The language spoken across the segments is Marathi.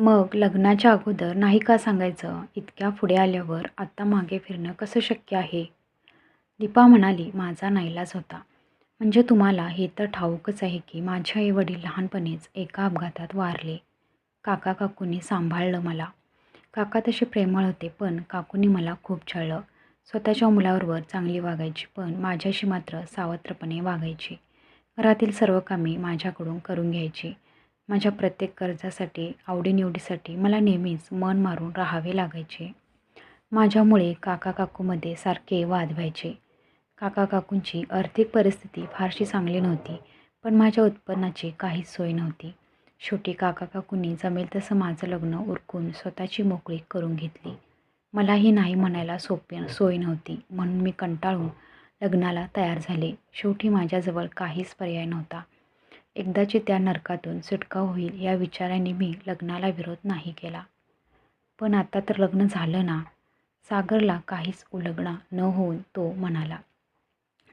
मग लग्नाच्या अगोदर नाही का सांगायचं इतक्या पुढे आल्यावर आत्ता मागे फिरणं कसं शक्य आहे? दीपा म्हणाली माझा नाईलाज होता. म्हणजे तुम्हाला हे तर ठाऊकच आहे की माझे आईवडील लहानपणीच एका अपघातात वारले. काका काकूंनी सांभाळलं मला. काका तसे प्रेमळ होते पण काकूंनी मला खूप छळलं. स्वतःच्या मुलाबरोबर चांगली वागायची पण माझ्याशी मात्र सावत्रपणे वागायची. घरातील सर्व कामे माझ्याकडून करून घ्यायची. माझ्या प्रत्येक कर्जासाठी आवडीनिवडीसाठी मला नेहमीच मन मारून राहावे लागायचे. माझ्यामुळे काका काकूमध्ये सारखे वाद व्हायचे. काका काकूंची आर्थिक परिस्थिती फारशी चांगली नव्हती पण माझ्या उत्पन्नाची काहीच सोय नव्हती. शेवटी काका काकूंनी जमेल तसं माझं लग्न उरकून स्वतःची मोकळी करून घेतली. मलाही नाही म्हणायला सोपी सोय नव्हती म्हणून मी कंटाळून लग्नाला तयार झाले. शेवटी माझ्याजवळ काहीच पर्याय नव्हता. एकदाची त्या नरकातून सुटका होईल या विचाराने मी लग्नाला विरोध नाही केला. पण आता तर लग्न झालं ना. सागरला काहीच उलगडा न होऊन तो म्हणाला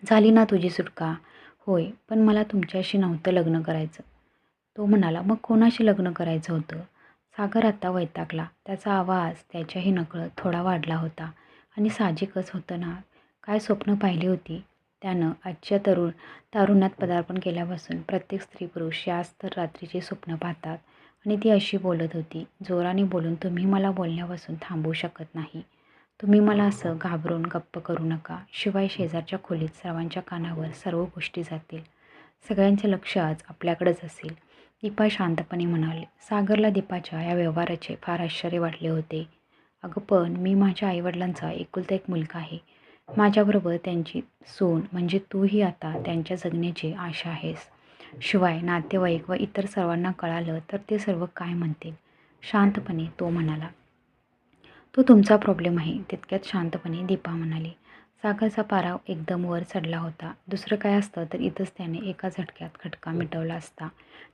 झाली ना तुझी सुटका? होय पण मला तुमच्याशी नव्हतं लग्न करायचं. तो म्हणाला मग कोणाशी लग्न करायचं होतं? सागर आता वैतागला. त्याचा आवाज त्याच्याही नकळत थोडा वाढला होता. आणि साहजिकच होतं ना. काय स्वप्न पाहिली होती? त्यानं आजच्या तरुण तारुण्यात पदार्पण केल्यापासून प्रत्येक स्त्री पुरुष याच तर रात्रीची स्वप्न पाहतात. आणि ती अशी बोलत होती जोराने बोलून तुम्ही मला बोलण्यापासून थांबवू शकत नाही. तुम्ही मला असं घाबरून गप्प करू नका. शिवाय शेजारच्या खोलीत सर्वांच्या कानावर सर्व गोष्टी जातील. सगळ्यांचे लक्ष आज आपल्याकडेच असेल. दीपा शांतपणे म्हणाले सागरला दीपाच्या या व्यवहाराचे फार आश्चर्य वाटले होते. अगं पण मी माझ्या आईवडिलांचा एकुलता एक मुलगा आहे. माझ्याबरोबर त्यांची सून म्हणजे तूही आता त्यांच्या जगण्याची आशा आहेस. शिवाय नातेवाईक व इतर सर्वांना कळालं तर ते सर्व काय म्हणतील? शांतपणे तो म्हणाला. तो तुमचा प्रॉब्लेम आहे. तितक्यात शांतपणे दीपा म्हणाली. सागरचा पारा एकदम वर चढला होता. दुसरं काय असतं तर इथंच त्याने एका झटक्यात खटका मिटवला असता.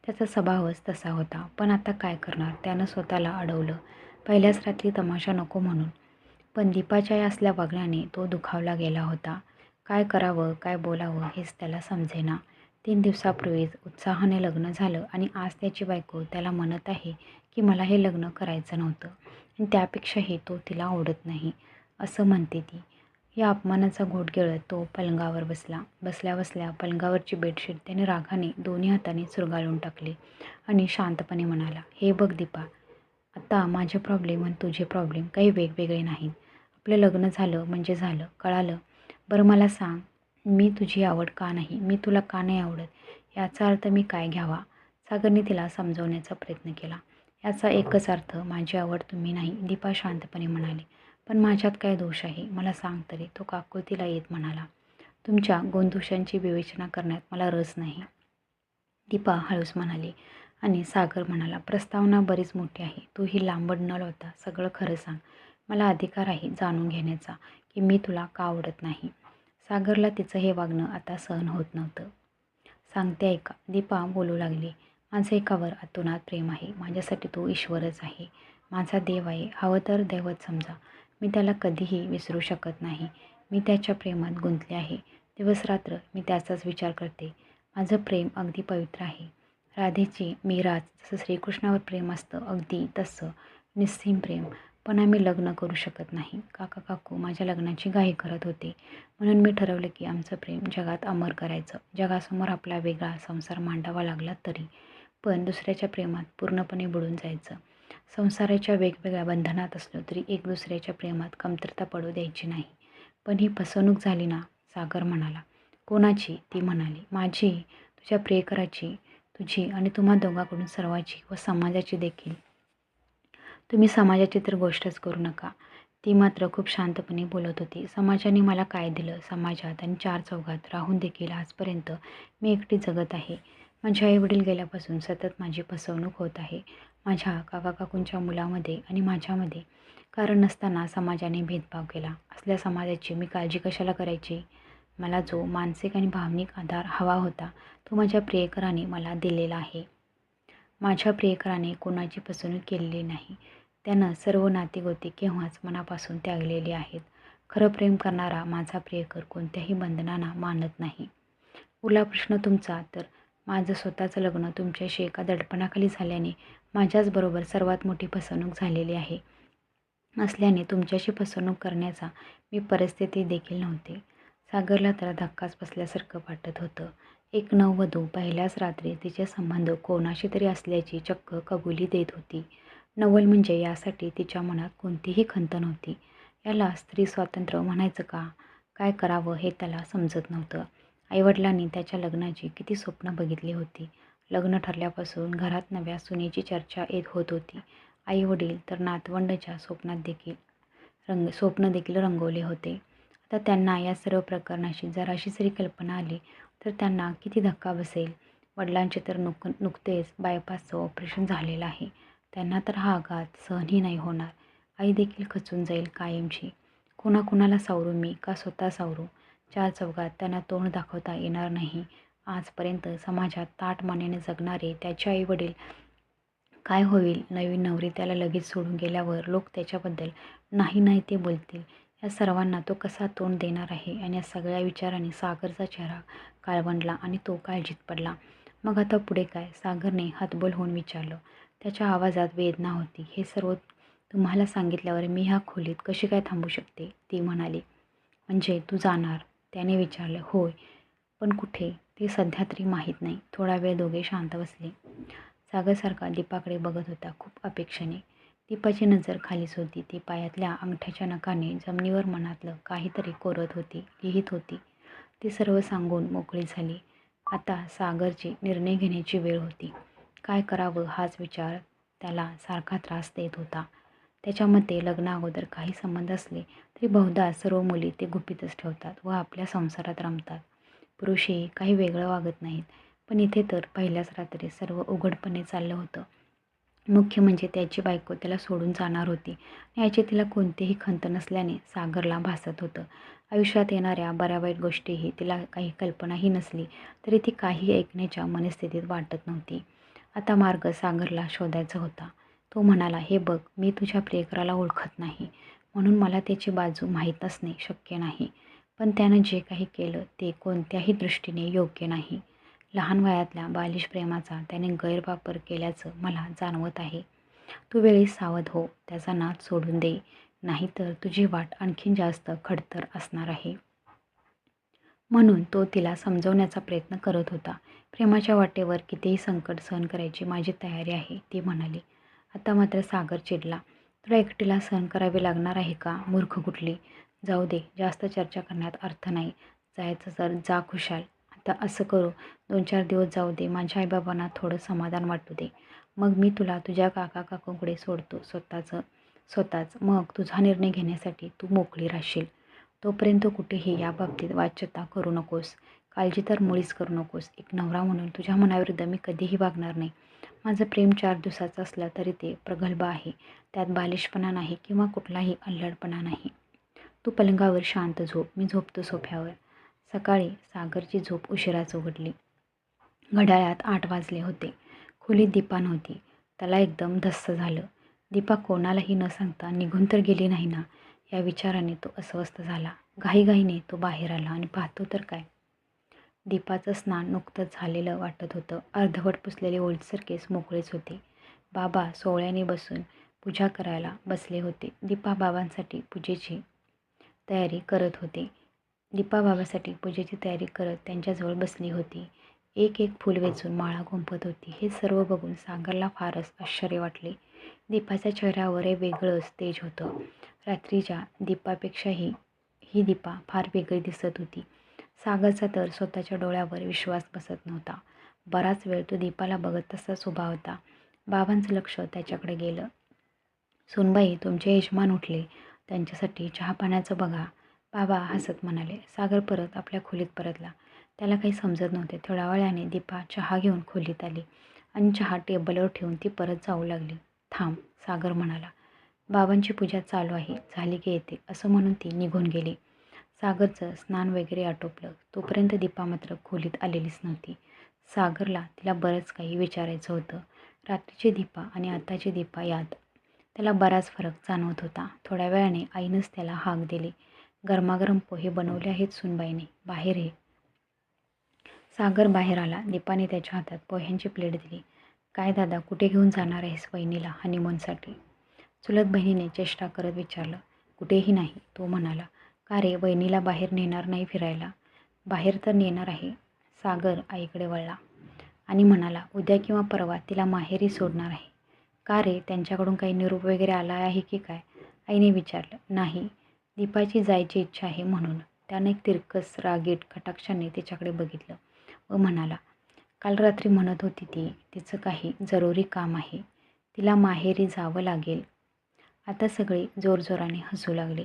त्याचा स्वभावच तसा होता. पण आता काय करणार? त्यानं स्वतःला अडवलं. पहिल्याच रात्री तमाशा नको म्हणून. पण दीपाच्या या असल्या वागण्याने तो दुखावला गेला होता. काय करावं काय बोलावं हेच त्याला समजेना. तीन दिवसापूर्वीच उत्साहाने लग्न झालं आणि आज त्याची बायको त्याला म्हणत आहे की मला हे लग्न करायचं नव्हतं आणि त्यापेक्षाही तो तिला आवडत नाही असं म्हणते ती. या अपमानाचा घोट गिळत तो पलंगावर बसला. बसल्या बसल्या पलंगावरची बेडशीट त्याने रागाने दोन्ही हाताने चुरगाळून टाकली आणि शांतपणे म्हणाला हे बघ दीपा आता माझे प्रॉब्लेम आणि तुझे प्रॉब्लेम काही वेगवेगळे नाहीत. आपलं लग्न झालं म्हणजे झालं कळालं. बरं मला सांग मी तुझी आवड का नाही? मी तुला का नाही आवडत? याचा अर्थ मी काय घ्यावा? सागरने तिला समजवण्याचा प्रयत्न केला. याचा एकच अर्थ माझी आवड तुम्ही नाही दीपा शांतपणे म्हणाली. पण माझ्यात काय दोष आहे? मला सांग तरी तो काकुळतीला येत म्हणाला. तुमच्या गोंदोषांची विवेचना करण्यात मला रस नाही. दीपा हळूस म्हणाली. आणि सागर म्हणाला प्रस्तावना बरीच मोठी आहे. तू ही लांबड न लावता सगळं खरं सांग. मला अधिकार आहे जाणून घेण्याचा की मी तुला का आवडत नाही? सागरला तिचं हे वागणं आता सहन होत नव्हतं. सांगते ऐका. दीपा बोलू लागली. माझं एकावर अतोनात प्रेम आहे. माझ्यासाठी तो ईश्वरच आहे. माझा देव आहे. हवं तर दैवत समजा. मी त्याला कधीही विसरू शकत नाही. मी त्याच्या प्रेमात गुंतले आहे. दिवसरात्र मी त्याचाच विचार करते. माझं प्रेम अगदी पवित्र आहे. राधेची मी राज जसं श्रीकृष्णावर प्रेम असतं अगदी तसं. निस्सीम प्रेम. पण आम्ही लग्न करू शकत नाही. काका काकू माझ्या लग्नाची घाई करत होते. म्हणून मी ठरवलं की आमचं प्रेम जगात अमर करायचं. जगासमोर आपला वेगळा संसार मांडावा लागला तरी पण दुसऱ्याच्या प्रेमात पूर्णपणे बुडून जायचं. संसाराच्या वेगवेगळ्या बंधनात असलो तरी एक दुसऱ्याच्या प्रेमात कमतरता पडू द्यायची नाही. पण ही फसवणूक झाली ना? सागर म्हणाला. कोणाची? ती म्हणाली. माझी तुझ्या प्रेयकराची तुझी आणि तुम्हा दोघांकडून सर्वाची व समाजाची देखील. तुम्ही समाजाची तर गोष्टच करू नका. ती मात्र खूप शांतपणे बोलत होती. समाजाने मला काय दिलं? समाजात आणि चार चौघात राहून देखील आजपर्यंत मी एकटी जगत आहे. माझे आईवडील गेल्यापासून सतत माझी फसवणूक होत आहे. माझ्या काका काकूंच्या मुलामध्ये आणि माझ्यामध्ये कारण नसताना समाजाने भेदभाव केला. असल्या समाजाची मी काळजी कशाला करायची? मला जो मानसिक आणि भावनिक आधार हवा होता तो माझ्या प्रियकराने मला दिलेला आहे. माझ्या प्रियकराने कोणाची फसवणूक केलेली नाही. त्यानं सर्व नातेगोती केव्हाच मनापासून त्यागलेली आहेत. खरं प्रेम करणारा माझा प्रियकर कोणत्याही बंधनांना मानत नाही. उरला प्रश्न तुमचा तर माझं स्वतःचं लग्न तुमच्याशी एका दडपणाखाली झाल्याने माझ्याचबरोबर सर्वात मोठी फसवणूक झालेली आहे. असल्याने तुमच्याशी फसवणूक करण्याचा मी परिस्थिती देखील नव्हते. सागरला तर धक्काच बसल्यासारखं वाटत होतं. एक नववधू पहिल्याच रात्री तिचे संबंध कोणाशी तरी असल्याची चक्क कबुली देत होती. नवल म्हणजे यासाठी तिच्या मनात कोणतीही खंत नव्हती. याला स्त्री स्वातंत्र्य म्हणायचं का? काय करावं हे त्याला समजत नव्हतं. आईवडिलांनी त्याच्या लग्नाची किती स्वप्न बघितली होती. लग्न ठरल्यापासून घरात नव्या सुनेची चर्चा येत होत होती. आईवडील तर नातवंडच्या स्वप्नात देखील रंग स्वप्न देखील रंगवले होते. आता त्यांना या सर्व प्रकरणाशी जराशी जरी कल्पना आली तर त्यांना किती धक्का बसेल? वडिलांचे तर नुक नुकतेच बायपासचं ऑपरेशन झालेलं आहे. त्यांना तर हा आघात सहनही नाही होणार. आई देखील खचून जाईल कायमची. कुणाकुणाला सावरू मी? का स्वतः सावरू? चार चौघात त्यांना तोंड दाखवता येणार नाही. आजपर्यंत समाजात ताट मानेने जगणारे त्याचे आईवडील काय होईल? नवीन नवरी त्याला लगेच सोडून गेल्यावर लोक त्याच्याबद्दल नाही नाही ते बोलतील. या सर्वांना तो कसा तोंड देणार आहे? आणि या सगळ्या विचाराने सागरचा चेहरा काळवंडला आणि तो काळजीत पडला. मग आता पुढे काय? सागरने हातबोल होऊन विचारलं. त्याच्या आवाजात वेदना होती. हे सर्व तुम्हाला सांगितल्यावर मी ह्या खोलीत कशी काय थांबू शकते? ती म्हणाली. म्हणजे तू जाणार? त्याने विचारलं. होय. पण कुठे? ते सध्या तरी माहीत नाही. थोडा वेळ दोघे शांत बसले. सागरसारखा दीपाकडे बघत होता खूप अपेक्षेने. दीपाची नजर खालीच होती. ती पायातल्या अंगठ्याच्या नकाने जमिनीवर मनातलं काहीतरी कोरत होती लिहित होती. ती सर्व सांगून मोकळी झाली. आता सागरची निर्णय घेण्याची वेळ होती. काय करावं हाच विचार त्याला सारखा त्रास देत होता. त्याच्यामध्ये लग्नाअगोदर काही संबंध असले तरी बहुधा सर्व मुली ते गुपितच ठेवतात व आपल्या संसारात रमतात. पुरुषही काही वेगळं वागत नाहीत पण इथे तर पहिल्याच रात्री सर्व उघडपणे चाललं होतं. मुख्य म्हणजे त्याची बायको त्याला सोडून जाणार होती याची तिला कोणतीही खंत नसल्याने सागरला भासत होतं. आयुष्यात येणाऱ्या बऱ्या वाईट गोष्टीही तिला काही कल्पनाही नसली तरी ती काही ऐकण्याच्या मनस्थितीत वाटत नव्हती. आता मार्ग सागरला शोधायचा होता. तो म्हणाला हे बघ मी तुझ्या प्रियकराला ओळखत नाही. म्हणून मला त्याची बाजू माहीत असणे शक्य नाही. पण त्यानं जे काही केलं ते कोणत्याही दृष्टीने योग्य नाही. लहान वयातल्या बालिश प्रेमाचा त्याने गैरवापर केल्याचं मला जाणवत आहे. तू वेळी सावध हो त्याचा नाद सोडून दे. नाहीतर तुझी वाट आणखीन जास्त खडतर असणार आहे. म्हणून तो तिला समजवण्याचा प्रयत्न करत होता. प्रेमाच्या वाटेवर कितीही संकट सहन करायची माझी तयारी आहे ती म्हणाली. आता मात्र सागर चिडला. तुला एकटीला सहन करावे लागणार आहे का? मूर्ख कुठली? जाऊ दे जास्त चर्चा करण्यात अर्थ नाही. जायचं जर जा खुशाल. आता असं करू. दोन चार दिवस जाऊ दे. माझ्या आईबाबांना थोडं समाधान वाटू दे. मग मी तुला तुझ्या काका काकूंकडे सोडतो. स्वतःचं. स्वतःच. मग तुझा निर्णय घेण्यासाठी तू मोकळी राहशील. तोपर्यंत कुठेही याबाबतीत वाच्यता करू नकोस. काळजी तर मुळीच करू नकोस. एक नवरा म्हणून तुझ्या मनाविरुद्ध मी कधीही वागणार नाही. माझं प्रेम चार दिवसाचं असलं तरी ते प्रगल्भ आहे. त्यात बालिशपणा नाही किंवा कुठलाही अल्लडपणा नाही. तू पलंगावर शांत झोप. मी झोपतो सोफ्यावर. सकाळी सागरची झोप उशिराच उघडली. घड्याळात आठ वाजले होते. खोलीत दीपा नव्हती. त्याला एकदम धस्स झालं. दीपा कोणालाही न सांगता निघून तर गेली नाही ना? या विचाराने तो अस्वस्थ झाला. घाईघाईने तो बाहेर आला आणि पाहतो तर काय? दीपाचं स्नान नुकतंच झालेलं वाटत होतं. अर्धवट पुसलेले ओलसर केस मोकळेच होते. बाबा सोहळ्याने बसून पूजा करायला बसले होते. दीपा बाबांसाठी पूजेची तयारी करत होते. दीपा बाबासाठी पूजेची तयारी करत त्यांच्याजवळ बसली होती. एक एक फूल वेचून माळा गुंपत होती. हे सर्व बघून सागरला फारच आश्चर्य वाटले. दीपाच्या चेहऱ्यावर हे वेगळंच तेज होतं. रात्रीच्या दीपापेक्षाही ही दीपा फार वेगळी दिसत होती. सागरचा तर स्वतःच्या डोळ्यावर विश्वास बसत नव्हता. बराच वेळ तो दीपाला बघत तसाच उभा होता. बाबांचं लक्ष त्याच्याकडे गेलं. सोनबाई तुमचे यजमान उठले. त्यांच्यासाठी चहा पाण्याचं बघा. बाबा हसत म्हणाले. सागर परत आपल्या खोलीत परतला. त्याला काही समजत नव्हते. थोड्या वेळाने दीपा चहा घेऊन खोलीत आली आणि चहा टेबलवर ठेवून ती परत जाऊ लागली. थांब सागर म्हणाला. बाबांची पूजा चालू आहे झाली की येते असं म्हणून ती निघून गेली. सागरचं स्नान वगैरे आटोपलं. तोपर्यंत दीपा मात्र खोलीत आलेलीच नव्हती. सागरला तिला बरंच काही विचारायचं होतं. रात्रीची दीपा आणि आताची दीपा यात त्याला बराच फरक जाणवत होता. थोड्या वेळाने आईनंच त्याला हाक दिली. गरमागरम पोहे बनवले आहेत सुनबाईने. बाहेर हे सागर बाहेर आला. दीपाने त्याच्या हातात पोह्यांची प्लेट दिली. काय दादा कुठे घेऊन जाणार आहेस वहिनीला हनीमूनसाठी चुलत बहिणीने चेष्टा करत विचारलं कुठेही नाही तो म्हणाला. का रे वहिनीला बाहेर नेणार नाही फिरायला? बाहेर तर नेणार आहे. सागर आईकडे वळला आणि म्हणाला उद्या किंवा परवा तिला माहेरी सोडणार आहे. का रे त्यांच्याकडून काही निरोप वगैरे आला आहे की काय? आईने विचारलं. नाही दीपाची जायची इच्छा आहे म्हणून. त्याने एक तिरकस रागीट कटाक्षाने तिच्याकडे बघितलं व म्हणाला काल रात्री म्हणत होती ती तिचं काही जरुरी काम आहे. तिला माहेरी जावं लागेल. आता सगळे जोरजोराने हसू लागले.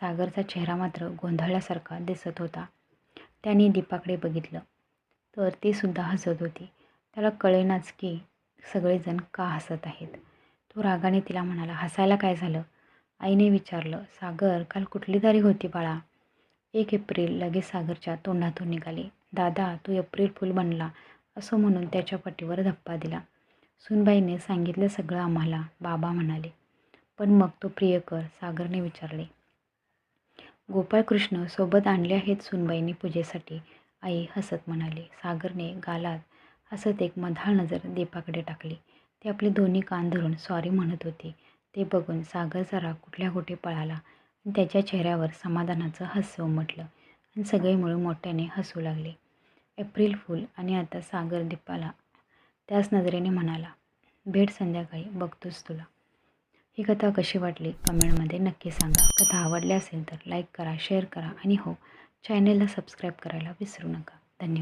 सागरचा चेहरा मात्र गोंधळल्यासारखा दिसत होता. त्याने दीपाकडे बघितलं. तर ती सुद्धा हसत होती. त्याला कळेनाच की सगळेजण का हसत आहेत. तो रागाने तिला म्हणाला हसायला काय झालं? आईने विचारलं सागर काल कुठली तारीख होती बाळा? एक एप्रिल लगेच सागरच्या तोंडातून निघाले. दादा तू एप्रिल फुल बनला असं म्हणून त्याच्या पाठीवर धप्पा दिला. सुनबाईने सांगितलं सगळं आम्हाला. बाबा म्हणाले पण मग तो प्रियकर सागरने विचारले गोपाळकृष्ण सोबत आणले आहेत सुनबाईने पूजेसाठी. आई हसत म्हणाली. सागरने गालात हसत एक मधाळ नजर दीपाकडे टाकली. ते आपले दोन्ही कान धरून सॉरी म्हणत होते. ते बघून सागर जरा कुठल्या कुठे पळाला आणि त्याच्या चेहऱ्यावर समाधानाचं हास्य उमटलं आणि सगळे मिळून मोठ्याने हसू लागले. एप्रिल फूल आणि आता सागर दीपाला त्याच नजरेने म्हणाला भेट संध्याकाळी बघतोच तुला. ही कथा कशी वाटली कमेंटमध्ये नक्की सांगा. कथा आवडली असेल तर लाईक करा शेअर करा आणि हो चॅनेलला सबस्क्राईब करायला विसरू नका. धन्यवाद.